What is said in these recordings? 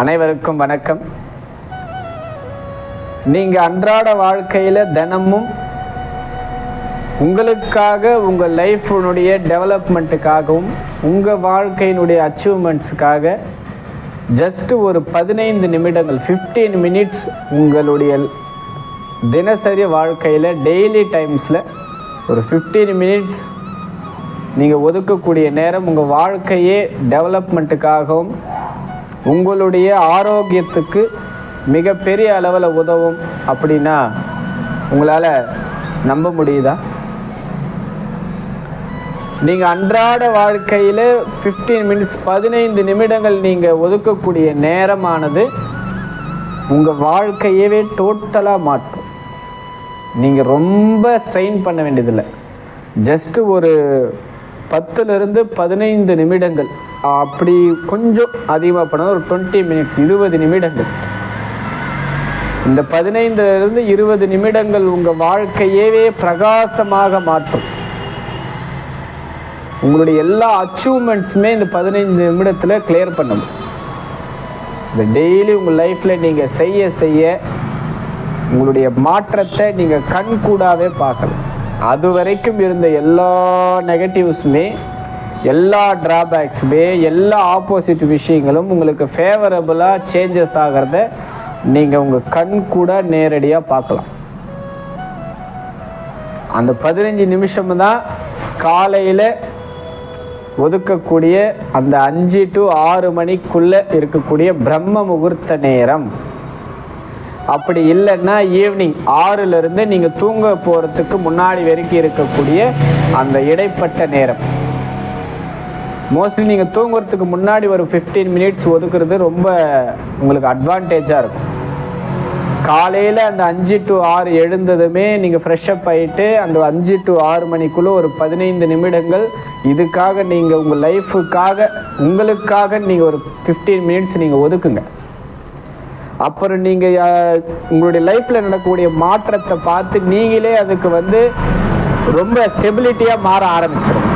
அனைவருக்கும் வணக்கம். நீங்கள் அன்றாட வாழ்க்கையில் தினமும் உங்களுக்காக உங்கள் லைஃபினுடைய டெவலப்மெண்ட்டுக்காகவும் உங்கள் வாழ்க்கையினுடைய அச்சீவ்மெண்ட்ஸுக்காக ஜஸ்ட் ஒரு பதினைந்து நிமிடங்கள் 15 மினிட்ஸ் உங்களுடைய தினசரி வாழ்க்கையில் டெய்லி டைம்ஸில் ஒரு 15 மினிட்ஸ் நீங்கள் ஒதுக்கக்கூடிய நேரம் உங்கள் வாழ்க்கையே டெவலப்மெண்ட்டுக்காகவும் உங்களுடைய ஆரோக்கியத்துக்கு மிகப்பெரிய அளவில் உதவும் அப்படின்னா உங்களால் நம்ப முடியுதா? நீங்கள் அன்றாட வாழ்க்கையில் 15 மினிட்ஸ் பதினைந்து நிமிடங்கள் நீங்கள் ஒதுக்கக்கூடிய நேரமானது உங்கள் வாழ்க்கையவே டோட்டலாக மாற்றும். நீங்கள் ரொம்ப ஸ்ட்ரெயின் பண்ண வேண்டியதில்லை. ஜஸ்ட்டு ஒரு பத்துலேருந்து பதினைந்து நிமிடங்கள் அப்படி கொஞ்சம் அதிகமாக பண்ணால் ஒரு டுவெண்ட்டி மினிட்ஸ் இருபது நிமிடங்கள். இந்த பதினைந்துலேருந்து இருபது நிமிடங்கள் உங்கள் வாழ்க்கையவே பிரகாசமாக மாற்றும். உங்களுடைய எல்லா அச்சீவ்மெண்ட்ஸுமே இந்த பதினைந்து நிமிடத்தில் கிளியர் பண்ணணும் இந்த டெய்லி உங்கள் லைஃப்பில் நீங்கள் செய்ய செய்ய உங்களுடைய மாற்றத்தை நீங்கள் கண்கூடாவே பார்க்கலாம் அது வரைக்கும் இருந்த எல்லா நெகட்டிவ்ஸுமே எல்லா ட்ராபேக்ஸுமே எல்லா ஆப்போசிட் விஷயங்களும் உங்களுக்கு ஃபேவரபுளாக சேஞ்சஸ் ஆகிறத நீங்கள் உங்கள் கண் கூட நேரடியாக பார்க்கலாம். அந்த பதினஞ்சு நிமிஷம் தான் காலையில் ஒதுக்கக்கூடிய அந்த அஞ்சு டு ஆறு மணிக்குள்ளே இருக்கக்கூடிய பிரம்ம முகூர்த்த நேரம். அப்படி இல்லைன்னா ஈவினிங் ஆறுலேருந்து நீங்கள் தூங்க போகிறதுக்கு முன்னாடி வரைக்கும் இருக்கக்கூடிய அந்த இடைப்பட்ட நேரம். மோஸ்ட்லி நீங்கள் தூங்குறதுக்கு முன்னாடி ஒரு 15 மினிட்ஸ் ஒதுக்குறது ரொம்ப உங்களுக்கு அட்வான்டேஜாக இருக்கும். காலையில் அந்த அஞ்சு டு ஆறு எழுந்ததுமே நீங்கள் ஃப்ரெஷ்அப் ஆகிட்டு அந்த அஞ்சு டு ஆறு மணிக்குள்ளே ஒரு பதினைந்து நிமிடங்கள் இதுக்காக நீங்கள் உங்கள் லைஃபுக்காக உங்களுக்காக நீங்கள் ஒரு 15 மினிட்ஸ் நீங்கள் ஒதுக்குங்க. அப்புறம் நீங்கள் உங்களுடைய லைஃப்பில் நடக்கக்கூடிய மாற்றத்தை பார்த்து நீங்களே அதுக்கு வந்து ரொம்ப ஸ்டெபிலிட்டியாக மாற ஆரம்பிச்சிடும்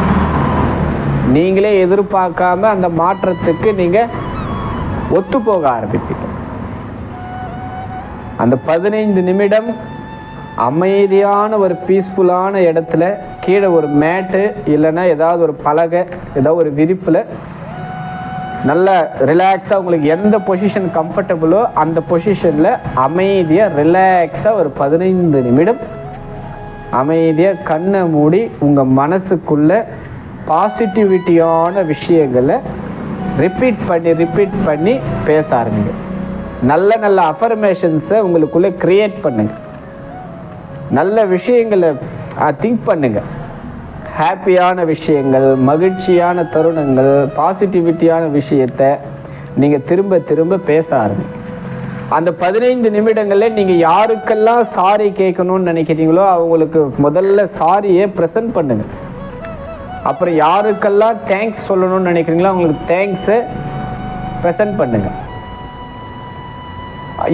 நீங்களே எதிர்பார்க்காம அந்த மாற்றத்துக்கு நீங்கள் ஒத்து போக ஆரம்பித்தீங்க. அந்த பதினைந்து நிமிடம் அமைதியான ஒரு பீஸ்ஃபுல்லான இடத்துல கீழே ஒரு மேட்டு இல்லைன்னா ஏதாவது ஒரு பலகை ஏதாவது ஒரு விரிப்பில் நல்ல ரிலாக்ஸாக உங்களுக்கு எந்த பொசிஷன் கம்ஃபர்டபுளோ அந்த பொசிஷனில் அமைதியாக ரிலாக்ஸாக ஒரு பதினைந்து நிமிடம் அமைதியாக கண்ணை மூடி உங்கள் மனசுக்குள்ளே பாசிட்டிவிட்டியான விஷயங்களை ரிப்பீட் பண்ணி ரிப்பீட் பண்ணி பேச ஆரம்பிங்க. நல்ல நல்ல அஃபர்மேஷன்ஸை உங்களுக்குள்ளே க்ரியேட் பண்ணுங்க. நல்ல விஷயங்களை திங்க் பண்ணுங்க. ஹாப்பியான விஷயங்கள் மகிழ்ச்சியான தருணங்கள் பாசிட்டிவிட்டியான விஷயத்தை நீங்கள் திரும்ப திரும்ப பேச ஆரம்பிங்க. அந்த பதினைந்து நிமிடங்களில் நீங்கள் யாருக்கெல்லாம் சாரி கேட்கணும்னு நினைக்கிறீங்களோ அவங்களுக்கு முதல்ல சாரியை ப்ரெசன்ட் பண்ணுங்கள் அப்புறம் யாருக்கெல்லாம் தேங்க்ஸ் சொல்லணும்னு நினைக்கிறீங்களோ அவங்களுக்கு தேங்க்ஸை ப்ரெசன்ட் பண்ணுங்க.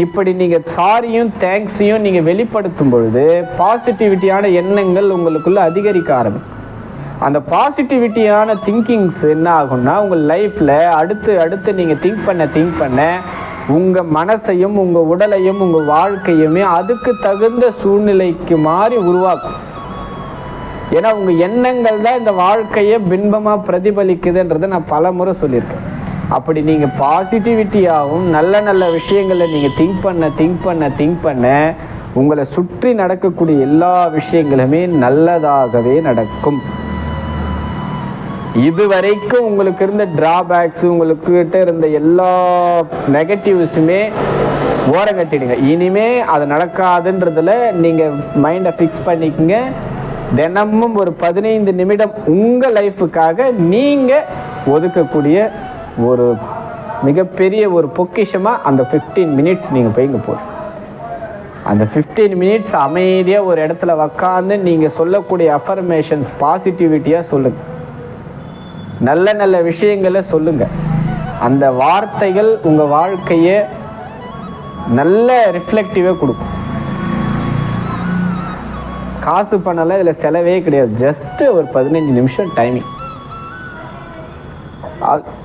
இப்படி நீங்கள் சாரியும் தேங்க்ஸையும் நீங்கள் வெளிப்படுத்தும் பொழுது பாசிட்டிவிட்டியான எண்ணங்கள் உங்களுக்குள்ள அதிகரிக்க ஆரம்பிக்கும். அந்த பாசிட்டிவிட்டியான திங்கிங்ஸ் என்ன ஆகும்னா உங்கள் லைஃப்பில் அடுத்து அடுத்து நீங்கள் திங்க் பண்ண திங்க் பண்ண உங்கள் மனசையும் உங்கள் உடலையும் உங்கள் வாழ்க்கையுமே அதுக்கு தகுந்த சூழ்நிலைக்கு மாறி உருவாக்கும். ஏன்னா உங்கள் எண்ணங்கள் தான் இந்த வாழ்க்கையை பின்பமாக பிரதிபலிக்குதுன்றதை நான் பல முறை சொல்லியிருக்கேன். அப்படி நீங்கள் பாசிட்டிவிட்டியாகவும் நல்ல நல்ல விஷயங்களை நீங்கள் திங்க் பண்ண திங்க் பண்ண திங்க் பண்ண உங்களை சுற்றி நடக்கக்கூடிய எல்லா விஷயங்களுமே நல்லதாகவே நடக்கும். இதுவரைக்கும் உங்களுக்கு இருந்த டிராபேக்ஸ் உங்களுக்கிட்ட இருந்த எல்லா நெகட்டிவ்ஸுமே ஓரங்கட்டிடுங்க. இனிமே அது நடக்காதுன்றதுல நீங்கள் மைண்டை ஃபிக்ஸ் பண்ணிக்கங்க. தினமும் ஒரு பதினைந்து நிமிடம் உங்கள் லைஃபுக்காக நீங்கள் ஒதுக்கக்கூடிய ஒரு மிகப்பெரிய ஒரு பொக்கிஷமாக அந்த 15 மினிட்ஸ் நீங்கள் போய் இங்கே போதும் அந்த 15 மினிட்ஸ் அமைதியாக ஒரு இடத்துல உக்காந்து நீங்கள் சொல்லக்கூடிய அஃபர்மேஷன்ஸ் பாசிட்டிவிட்டியாக சொல்லுங்கள் நல்ல நல்ல விஷயங்களை சொல்லுங்கள் அந்த வார்த்தைகள் உங்கள் வாழ்க்கையை நல்ல ரிஃப்ளெக்டிவாக கொடுக்கும். காசு பணம்லாம் இதில் செலவே கிடையாது. ஜஸ்ட்டு ஒரு பதினஞ்சு நிமிஷம் டைமிங்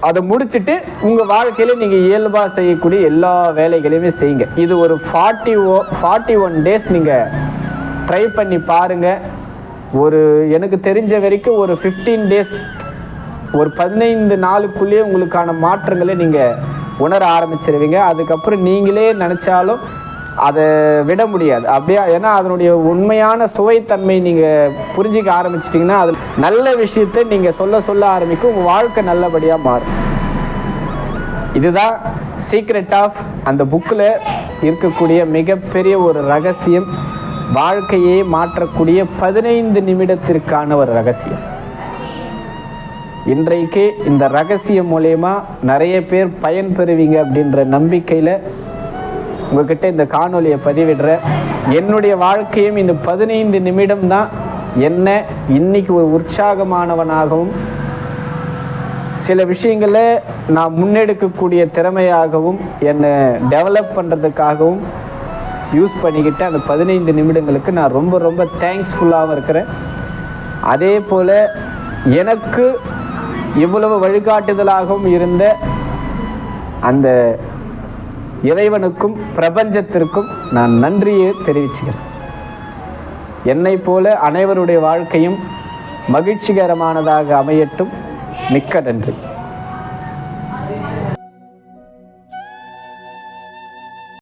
அதை முடிச்சுட்டு உங்கள் வாழ்க்கையில் நீங்கள் இயல்பாக செய்யக்கூடிய எல்லா வேலைகளையுமே செய்யுங்க. இது ஒரு ஃபார்ட்டி ஓ ஃபார்ட்டி ஒன் டேஸ் நீங்கள் ட்ரை பண்ணி பாருங்கள் ஒரு எனக்கு தெரிஞ்ச வரைக்கும் ஒரு ஃபிஃப்டீன் டேஸ் ஒரு பதினைந்து நாளுக்குள்ளேயே உங்களுக்கான மாற்றங்களை நீங்கள் உணர ஆரம்பிச்சிருவீங்க. அதுக்கப்புறம் நீங்களே நினச்சாலும் அதை விட முடியாது. அப்படியே ஏன்னா அதனுடைய உண்மையான சுவைத்தன்மை நீங்கள் புரிஞ்சிக்க ஆரம்பிச்சிட்டிங்கன்னா அது நல்ல விஷயத்தை நீங்கள் சொல்ல சொல்ல ஆரம்பிக்கும். உங்கள் வாழ்க்கை நல்லபடியாக மாறும். இதுதான் சீக்ரெட் ஆஃப் அந்த புக்கில் இருக்கக்கூடிய மிகப்பெரிய ஒரு ரகசியம். வாழ்க்கையை மாற்றக்கூடிய பதினைந்து நிமிடத்திற்கான ஒரு ரகசியம். இன்றைக்கு இந்த ரகசியம் மூலயமா நிறைய பேர் பயன் பெறுவீங்க அப்படின்ற நம்பிக்கையில் உங்ககிட்ட இந்த காணொலியை பதிவிடுறேன் என்னுடைய வாழ்க்கையும் இந்த பதினைந்து நிமிடம் தான் என்ன இன்னைக்கு ஒரு உற்சாகமானவனாகவும் சில விஷயங்களை நான் முன்னெடுக்கக்கூடிய திறமையாகவும் என்னை டெவலப் பண்ணுறதுக்காகவும் யூஸ் பண்ணிக்கிட்டு அந்த பதினைந்து நிமிடங்களுக்கு நான் ரொம்ப ரொம்ப தேங்க்ஸ்ஃபுல்லாகவும் இருக்கிறேன். அதே போல் எனக்கு இவ்வளவு வழிகாட்டுதலாகவும் இருந்த அந்த இறைவனுக்கும் பிரபஞ்சத்திற்கும் நான் நன்றியை தெரிவிச்சுக்கிறேன். என்னை போல அனைவருடைய வாழ்க்கையும் மகிழ்ச்சிகரமானதாக அமையட்டும். மிக்க நன்றி.